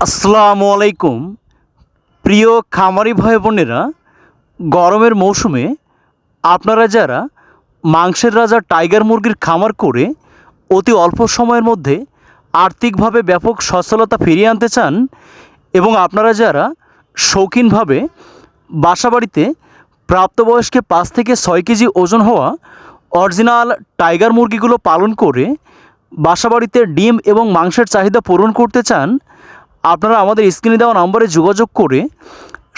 আসসালামু আলাইকুম। প্রিয় খামারি ভাই বোনেরা, গরমের মৌসুমে আপনারা যারা মাংসের রাজা টাইগার মুরগির খামার করে অতি অল্প সময়ের মধ্যে আর্থিকভাবে ব্যাপক সচ্ছলতা ফিরিয়ে আনতে চান এবং আপনারা যারা শৌখিনভাবে বাসাবাড়িতে প্রাপ্তবয়স্কে পাঁচ থেকে ছয় কেজি ওজন হওয়া অরিজিনাল টাইগার মুরগিগুলো পালন করে বাসাবাড়িতে ডিম এবং মাংসের চাহিদা পূরণ করতে চান আপনারা আমাদের স্ক্রিনে দেওয়া নম্বরে যোগাযোগ করে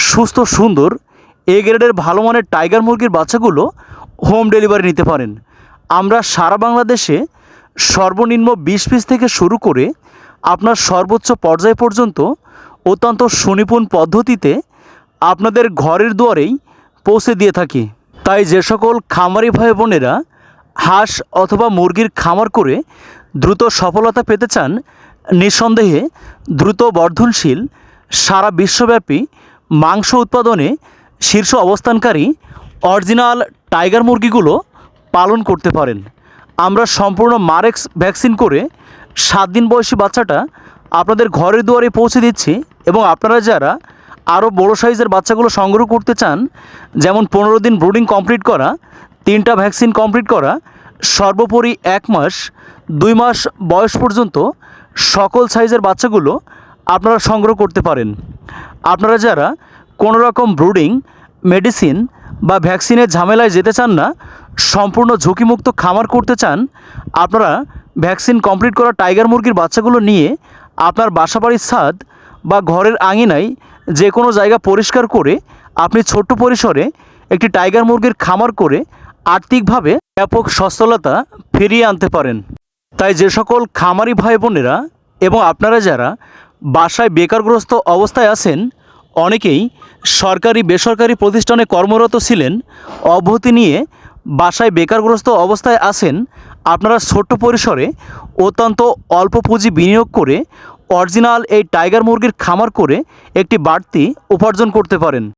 সুস্থ, সুন্দর, এ গ্রেডের ভালো মানের টাইগার মুরগির বাচ্চাগুলো হোম ডেলিভারি নিতে পারেন। আমরা সারা বাংলাদেশে সর্বনিম্ন বিশ পিস থেকে শুরু করে আপনার সর্বোচ্চ পর্যায় পর্যন্ত অত্যন্ত সুনিপুণ পদ্ধতিতে আপনাদের ঘরের দুয়ারেই পৌঁছে দিয়ে থাকি। তাই যে সকল খামারি ভাই বোনেরা হাঁস অথবা মুরগির খামার করে দ্রুত সফলতা পেতে চান নিঃসন্দেহে দ্রুত বর্ধনশীল সারা বিশ্বব্যাপী মাংস উৎপাদনে শীর্ষ অবস্থানকারী অরিজিনাল টাইগার মুরগিগুলো পালন করতে পারেন। আমরা সম্পূর্ণ মারেক্স ভ্যাকসিন করে সাত দিন বয়সী বাচ্চাটা আপনাদের ঘরের দুয়ারে পৌঁছে দিচ্ছি এবং আপনারা যারা আরও বড় সাইজের বাচ্চাগুলো সংগ্রহ করতে চান, যেমন পনেরো দিন ব্রুডিং কমপ্লিট করা, তিনটা ভ্যাকসিন কমপ্লিট করা, সর্বোপরি এক মাস, দুই মাস বয়স পর্যন্ত সকল সাইজের বাচ্চাগুলো আপনারা সংগ্রহ করতে পারেন। আপনারা যারা কোনো রকম ব্রুডিং, মেডিসিন বা ভ্যাকসিনের ঝামেলায় যেতে চান না, সম্পূর্ণ ঝুঁকিমুক্ত খামার করতে চান, আপনারা ভ্যাকসিন কমপ্লিট করা টাইগার মুরগির বাচ্চাগুলো নিয়ে আপনার বাসাবাড়ির ছাদ বা ঘরের আঙিনায় যে কোনো জায়গা পরিষ্কার করে আপনি ছোট্ট পরিসরে একটি টাইগার মুরগির খামার করে আর্থিকভাবে ব্যাপক সচ্ছলতা ফিরিয়ে আনতে পারেন। তাই যে সকল খামারি ভাই বোনেরা এবং আপনারা যারা বাসায় বেকারগ্রস্ত অবস্থায় আছেন, অনেকেই সরকারি, বেসরকারি প্রতিষ্ঠানে কর্মরত ছিলেন অব্যাহতি নিয়ে বাসায় বেকারগ্রস্ত অবস্থায় আছেন, আপনারা ছোট্ট পরিসরে অত্যন্ত অল্প পুঁজি বিনিয়োগ করে অরিজিনাল এই টাইগার মুরগির খামার করে একটি বাড়তি উপার্জন করতে পারেন।